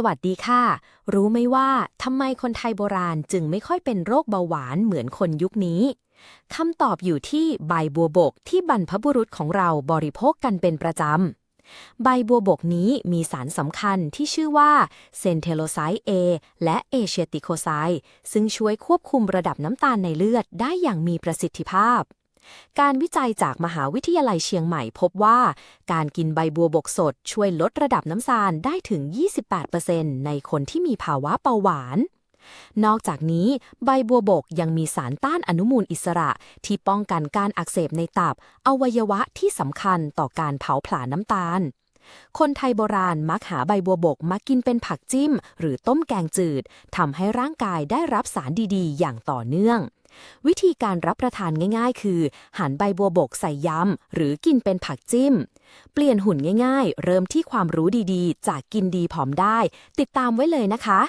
สวัสดีค่ะ รู้ไหมว่าทำไมคนไทยโบราณจึงไม่ค่อยเป็นโรคเบาหวานเหมือนคนยุคนี้คำตอบอยู่ที่ใบบัวบกที่บรรพบุรุษของเราบริโภคกันเป็นประจำ ใบบัวบกนี้มีสารสำคัญที่ชื่อว่าเซนเทโลไซต์ A และเอเชียติโคไซด์ซึ่งช่วยควบคุมระดับน้ำตาลในเลือดได้อย่างมีประสิทธิภาพ การวิจัยจากมหาวิทยาลัยเชียงใหม่พบว่า การกินใบบัวบกสดช่วยลดระดับน้ำตาลได้ถึง 28%ในคนที่มีภาวะเบาหวาน นอกจากนี้ใบบัวบกยังมีสารต้านอนุมูลอิสระที่ป้องกันการอักเสบในตับ อวัยวะที่สำคัญต่อการเผาผลาญน้ำตาลคนไทยโบราณมักหาใบบัวบกมากินเป็นผักจิ้ม หรือต้มแกงจืดทำให้ร่างกายได้รับสารดีๆ อย่างต่อเนื่อง วิธีการรับประทานง่าย ๆ คือ หั่นใบบัวบกใส่ยำหรือกินเป็นผักจิ้ม เปลี่ยนหุ่นง่าย ๆ เริ่มที่ความรู้ดีๆ จากกินดีผอมได้ ติดตามไว้เลยนะคะ